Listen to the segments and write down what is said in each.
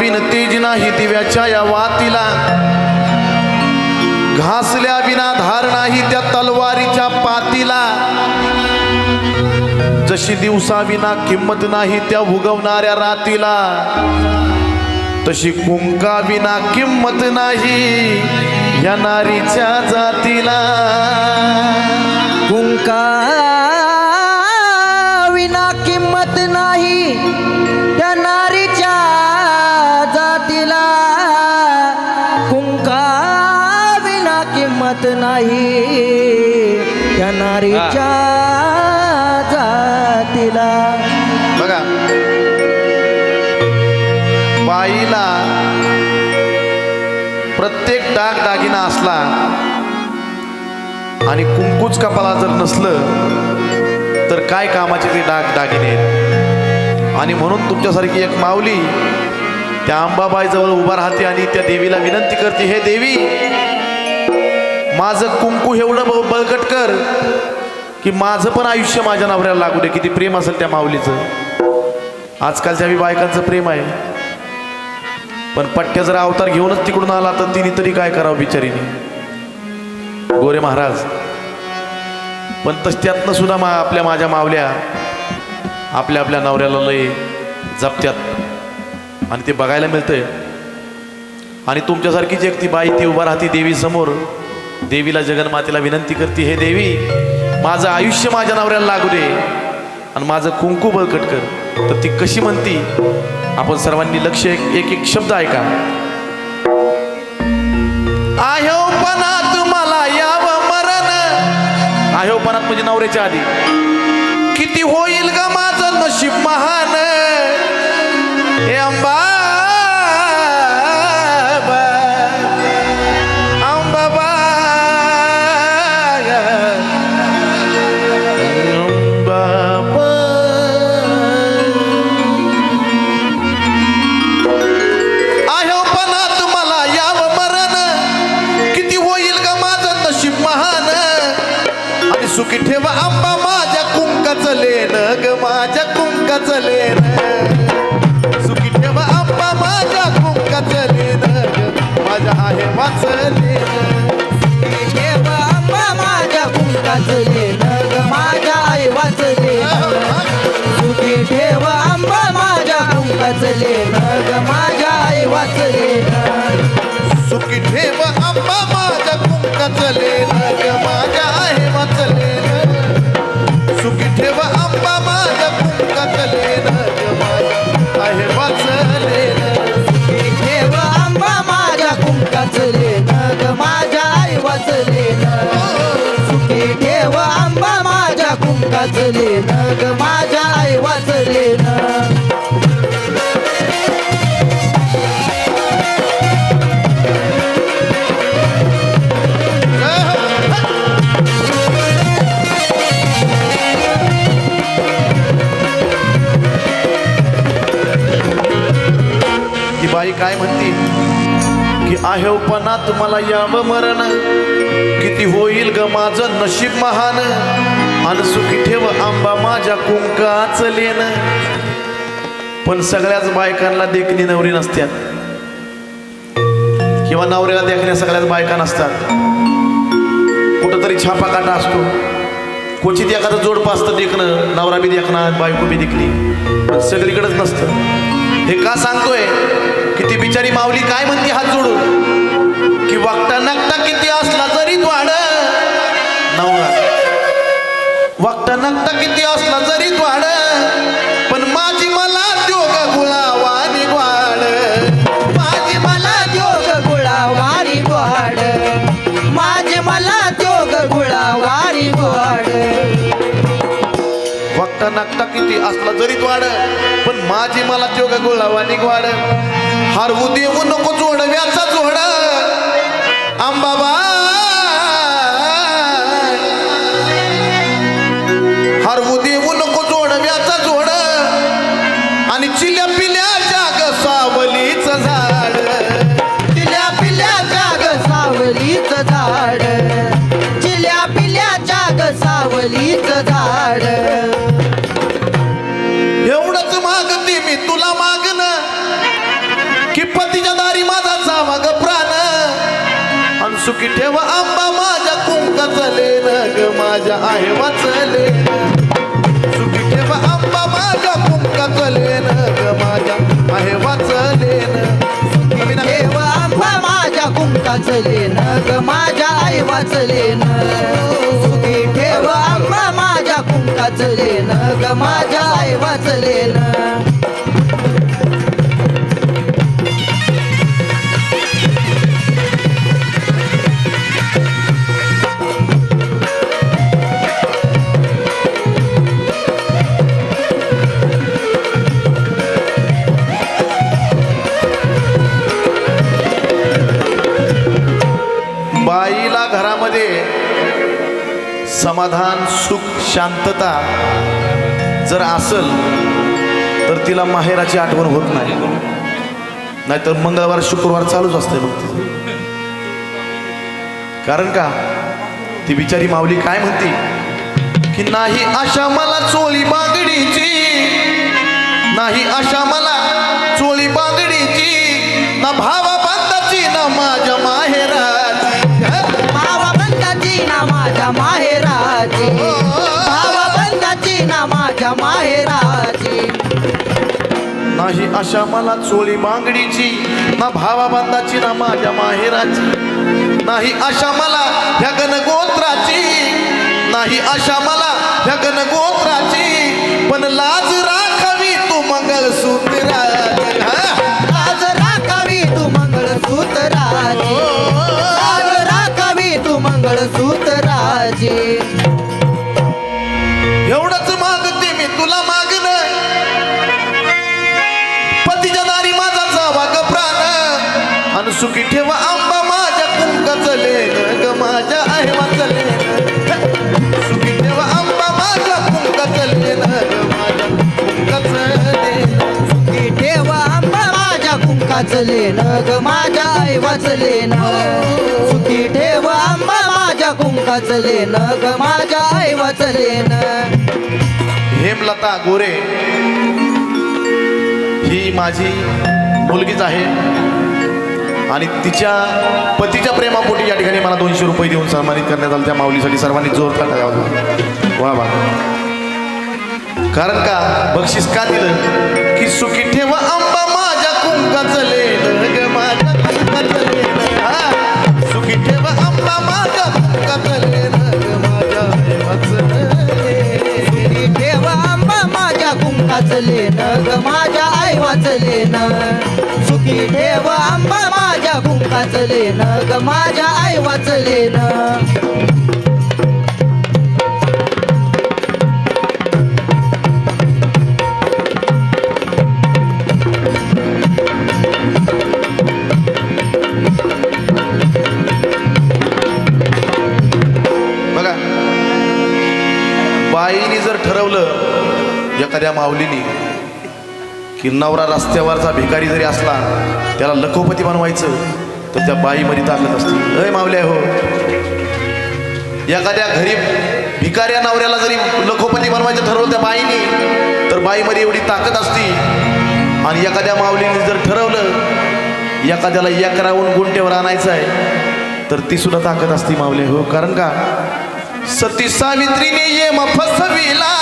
Win तेज नाही दिव्याच्या या वातीला. घासल्या विना धार नाही त्या तलवारीच्या पातीला. जशी दिवसा विना किंमत नाही त्या उगवणाऱ्या रातीला. तशी कुंका विना किंमत नाही या नारीच्या जातीला. कुंका विना किंमत नाही त्या नारीच्या जातीला. बघा. बाईला प्रत्येक डाग दागिना असला आणि कुंकूच कपाला जर नसलं तर काय कामाचे ते डाग दागिने आहेत? आणि म्हणून तुमच्यासारखी एक माऊली त्या अंबाबाईजवळ उभा राहते आणि त्या देवीला विनंती करते हे देवी माझं कुंकू एवढं ब- बळकट कर की माझं पण आयुष्य माझ्या नवऱ्याला लागू दे. किती प्रेम असेल त्या माऊलीचं. आजकालच्या बी बायकांचं प्रेम आहे. पण पट्ट्या जर अवतार घेऊनच तिकडून आला तर तिने तरी काय करावं बिचारीने? गोरे महाराज पण तस त्यातनं सुद्धा मा आपल्या माझ्या मावल्या आपल्या आपल्या नवऱ्याला लय जपत्यात. आणि ते बघायला मिळतंय. आणि तुमच्यासारखीच एक ती बाई ती उभा राहते देवी समोर देवीला जगन्मातेला विनंती करते हे देवी माझं आयुष्य माझ्या नवऱ्याला लागू दे आणि माझं कुंकू बळकट कर. तर ती कशी म्हणती? आपण सर्वांनी लक्ष एक एक एक शब्द ऐका. आह्योपणात मला याव मरण. आयोपणात म्हणजे नवऱ्याच्या आधी. किती होईल ग माझं नशीब महान. हे अंबा काय म्हणती? की आहेवपणात मला याव मरण. किती होईल ग माझं नशीब महान. आणि सुखी ठेव आंबा माझ्या कुंकाच लेन. पण सगळ्याच बायकांना देखणी नवरी नसत्यात. किंवा नवऱ्याला देखण्या सगळ्याच बायका नसतात. कुठंतरी छापा काटा असतो. क्वचित एखादं जोडपासतं देखणं नवरा बी देखणार बायको बी देखली पण सगळीकडेच नसतं. हे का सांगतोय? की ती बिचारी माऊली काय म्हणते हात जोडून? की वागता नागता किती असला जरी द्वाड. नवरा. वागता नागता किती असला जरी द्वाड. किती असला जरी वाढ पण माझी मला जोग गुळावा वाढ हरवू देऊ नको जोडव्याचा जोड. आंबाबा. हरवू देऊ नको जोडव्याचा जोड. आणि चिल्या पिल्या ग माझ्या आहे वाचले समाधान सुख शांतता जर असल तर तिला माहेराची आठवण होत नाही. नाहीतर मंगळवार शुक्रवार चालूच असते मग तिथे कारण का? ती बिचारी माऊली काय म्हणते? की नाही आशा मला चोली बांगडीची नाही आशा मला चोली बांगडीची ना भावा बांधाची ना माझ्या माहेराची. भावा बंदाची ना माझ्या माहेर नाही आशा मला चोळी मांगडीची ना भावाबांधाची ना माझ्या माहेराची. नाही आशा मला ह्या गणगोत्राची नाही आशा मला ह्या गणगोत्राची पण लाज राखावी तू मंगळसूत्राची सुखी ठेवा आंबा माझ्या कुंकाचं लेन ग माझ्या आहे वाचले. सुखी ठेवा आंबा माझ्या कुंकाचं लेन ग माझ्या कुंकाचं लेन की ठेव आंबा माझ्या कुंकाचं लेन ग माझ्या आई वाचलेन सुखी ठेवा आंबा माझ्या कुंकाचं लेन ग माझ्या आई वाचलेन हेमलता गोरे ही माझी मुलगीच आहे. आणि तिच्या पतीच्या प्रेमापोटी या ठिकाणी मला दोनशे रुपये देऊन सन्मानित करण्यात आलं. त्या माऊलीसाठी सर्वांनी जोर टाकावा वा वा कारण का? बक्षीस का दिलं? की सुखी ठेवा आंबा माझ्या कुंकाचं लेन माझ्या कुंकाचं लेन सुखी ठेवा आंबा माझ्या कुंकाचं ग माझ्या आंबा माझ्या कुंकाचं ग माझ्या आई न सुखी ठेव आंबा माझ्या कुंकाचं लेन ग माझ्या आई वाचलेन बघा बाईने जर ठरवलं एखाद्या माऊलीने की नवरा रस्त्यावरचा भिकारी जरी असला त्याला लखोपती बनवायचं तर त्या बाईमध्ये ताकद असते. अय माऊल्या हो. एखाद्या घरी भिकाऱ्या नवऱ्याला जरी लखोपती बनवायचं ठरवलं त्या बाईने तर बाईमध्ये एवढी ताकद असती. आणि एखाद्या माऊलीने जर ठरवलं एखाद्याला एकराहून गुंट्यावर आणायचं आहे तर ती सुद्धा ताकद असती माऊले हो. कारण का? सती सावित्रीने ये फसविला.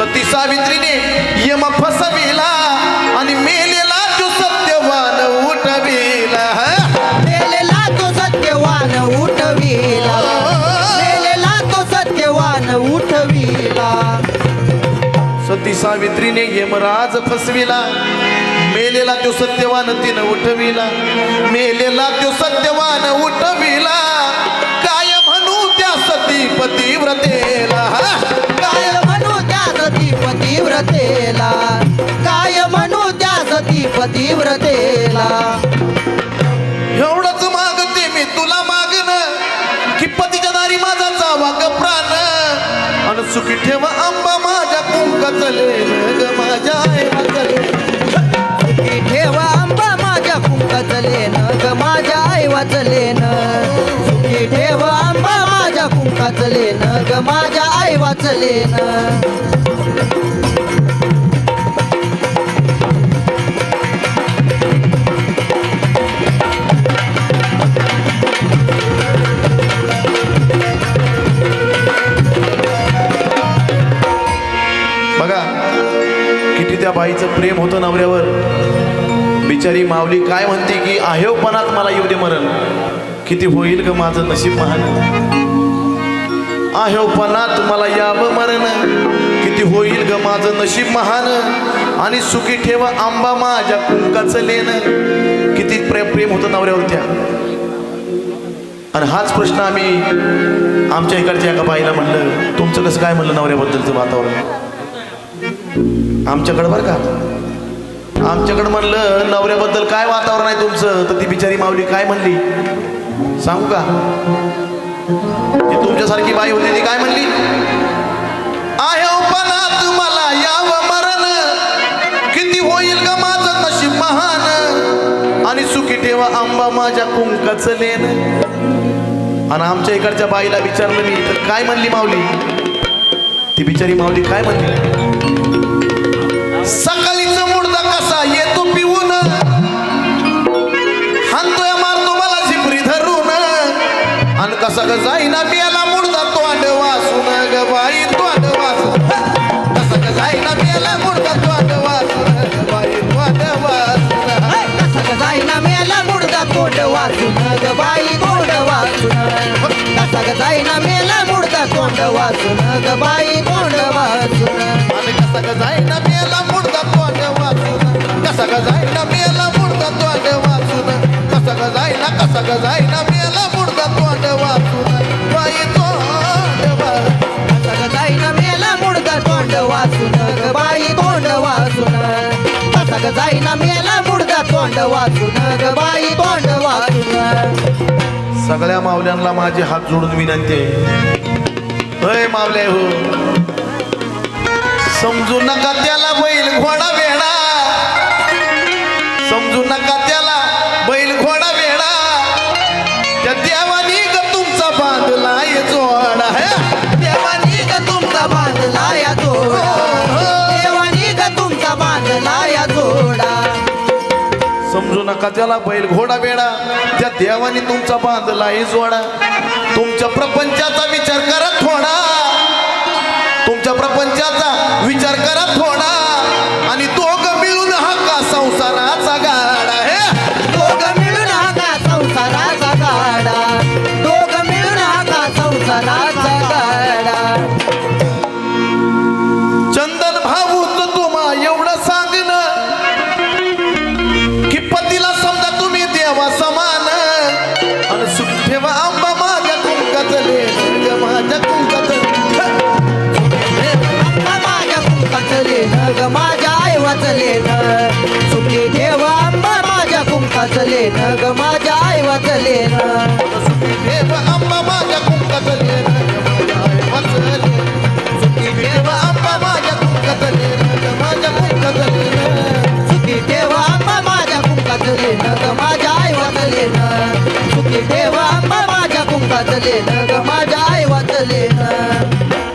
सती सावित्रीने यम फसविला आणि मेलेला तो सत्यवान उठविला? मेलेला तो सत्यवान उठविला. मेलेला तो सत्यवान उठविला. सती सावित्रीने यमराज फसविला. मेलेला तो सत्यवान तिनं उठविला. मेलेला तो सत्यवान उठविला. पतिव्रतेला काय म्हणू त्या सती पतिव्रतेला. एवढंच मागते मी तुला मागन की पतीच्या दारी माझा जावा ग प्राण. आणि सुखी ठेवा आंबा माझ्या कुंकाचं लेन ग माझ्या आई वाचले सुखी ठेवा आंबा माझ्या कुंकाचं लेन ग माझ्या आई वाचलेन सुखी ठेवा आंबा माझ्या माझ्या लेन ग माझ्या आई वाचलेन बघा किती त्या बाईचं प्रेम होतं नवऱ्यावर. बिचारी माऊली काय म्हणते की आहेवपणात मला येऊ दे मरण. किती होईल ग माझं नशीब महान. आहेवपणात मला यावं मरण. किती होईल ग माझं नशीब महान. आणि सुखी ठेवा आंबा माझ्या कुंकाचं लेन किती प्रेम प्रेम होतं नवऱ्यावर त्या. आणि हाच प्रश्न आम्ही आमच्या इकडच्या एका बाईला म्हणलं तुमचं कसं काय म्हणलं नवऱ्याबद्दलचं वातावरण? आमच्याकडं बरं का? आमच्याकडं म्हणलं नवऱ्याबद्दल काय वातावरण आहे तुमचं? तर ती बिचारी माऊली काय म्हणली? सांगू का? ती तुमच्यासारखी बाई होती ती काय म्हणली? आहे उपनात मला यावं मरण. किती होईल का माझं नशीब महान? आणि सुखी ठेवा आंबा माझ्या कुंकाचं लेन. आणि आमच्या इकडच्या बाईला विचारलं मी तर काय म्हणली माऊली? ती बिचारी माऊली काय म्हणली? जाईना मेला मुर्दा तोंड वासून ग बाई तोंड वासून. कसा ग जाईना मेला मुर्दा तोंड वासून ग बाई तोंड वासून. कसा ग जाईना मेला मुडदा तोंड वाचून ग बाई तोंड वाचून कसा ग जाईना मेला मुडदा तोंड वाचून ग बाई तोंड वाचून आणि कसा ग जाईना मेला मुर्दा तोंड वासून. कसा ग जाईना मेला मुर्दा तोंड वासून. कसा ग जाईना कसा ग जाईना वाचून ग बाई तोंड वाचून. सगळ्या मावल्यांना माझे हात जोडून विनंती आहे. मावले हो. समजू नका त्याला बैल घोडा भेडा समजू नका त्याला बैल घोडा वेडा. त्या देवानी ग तुमचा बांधला जोडा. देवानी नका त्याला बैल घोडा वेडा. त्या देवाने तुमचा बांधलाही जोडा. तुमच्या प्रपंचाचा विचार करा थोडा. तुमच्या प्रपंचाचा विचार करा थोडा. आणि दोघं मिळून हा का संसाराचा वाचले न सुखी ठेव आंबा माझ्या कुंकाचले न ग माझ्या आई वाचले देव आंबा माझ्या लेन वाचले सुखी देव आंबा माझ्या कुंकात लेन माझ्या कुंकात लेन सुखी आंबा माझ्या कुंकाचले न ग माझ्या आई वाचले न सुखी आंबा माझ्या कुंकाचले न ग माझ्या